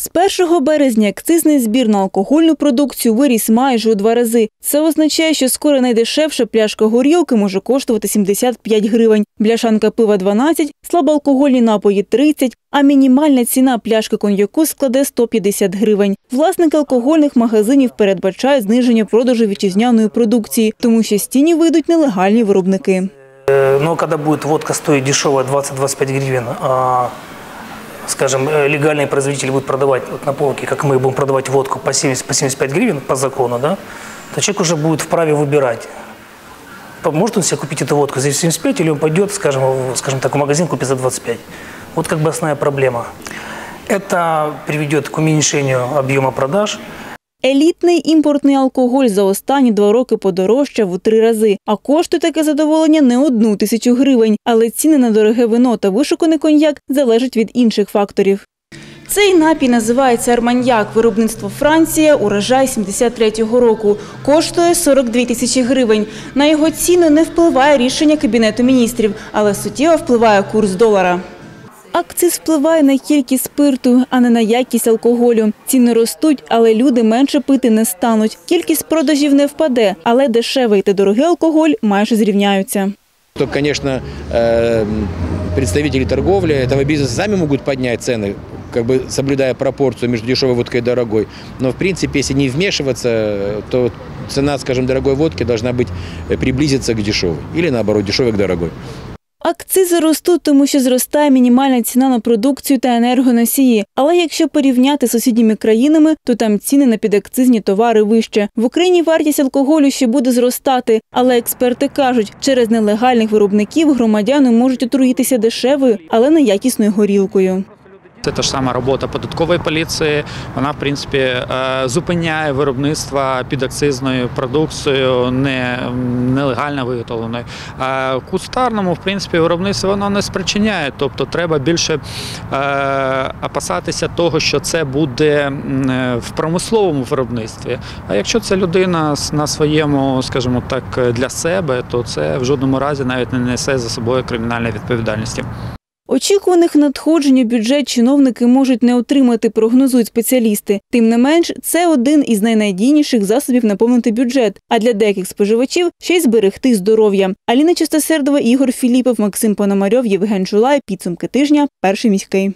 З 1 березня акцизний збір на алкогольну продукцію виріс майже у два рази. Це означає, що скоро найдешевша пляшка горілки може коштувати 75 гривень, бляшанка пива 12, слабоалкогольні напої 30, а мінімальна ціна пляшки коньяку складе 150 гривень. Власники алкогольних магазинів передбачають зниження продажу вітчизняної продукції, тому що з тіні вийдуть нелегальні виробники. Э, Но когда будет водка стоить дешевая 20-25 гривен, а, скажем, э, легальный производитель будет продавать вот на полке, как мы будем продавать водку по 70 по 75 гривен по закону, да, то человек уже будет вправе выбирать. Может он себе купить эту водку за 75 или он пойдет, скажем, в- скажем так, в магазин купит за 25. Вот как бы основная проблема. Это приведет к уменьшению объема продаж, Елітний імпортний алкоголь за останні два роки подорожчав у три рази, а коштує таке задоволення не одну тисячу гривень. Але ціни на дороге вино та вишуканий коньяк залежать від інших факторів. Цей напій називається арманьяк. Виробництво Франція, урожай 73-го року. Коштує 42 тисячі гривень. На його ціну не впливає рішення Кабінету міністрів, але суттєво впливає курс долара. Акциз впливає на кількість спирту, а не на якість алкоголю. Ціни ростуть, але люди менше пити не стануть. Кількість продажів не впаде, але дешевий та дорогий алкоголь майже зрівняються. То, конечно, э, представители торговли этого бизнеса сами могут поднять цены, как бы соблюдая пропорцию между дешевой водкой и дорогой. Но, в принципе, если не вмешиваться, то цена, скажем, дорогой водки должна быть э, приблизиться к дешевой. Или, наоборот, дешевой к дорогой. Акцизи ростуть, тому що зростає мінімальна ціна на продукцію та енергоносії. Але якщо порівняти з сусідніми країнами, то там ціни на підакцизні товари вище. В Україні вартість алкоголю ще буде зростати, але експерти кажуть, через нелегальних виробників громадяни можуть отруїтися дешевою, але неякісною горілкою. Це та ж сама робота податкової поліції. Вона, в принципі, е, зупиняє виробництво підакцизною продукцією, не нелегально виготовленою. А кустарному, в принципі, виробництво воно не спричиняє. Тобто треба більше е, опасатися того, що це буде е, в промисловому виробництві. А якщо це людина на своєму, скажімо так, для себе, то це в жодному разі навіть не несе за собою кримінальної відповідальності. Очікуваних надходжень у бюджет чиновники можуть не отримати, прогнозують спеціалісти. Тим не менш, це один із найнадійніших засобів наповнити бюджет, а для деяких споживачів ще й зберегти здоров'я. Аліна Чистосердова, Ігор Філіпов, Максим Пономарьов, Євген Жулай. Підсумки тижня. Перший міський.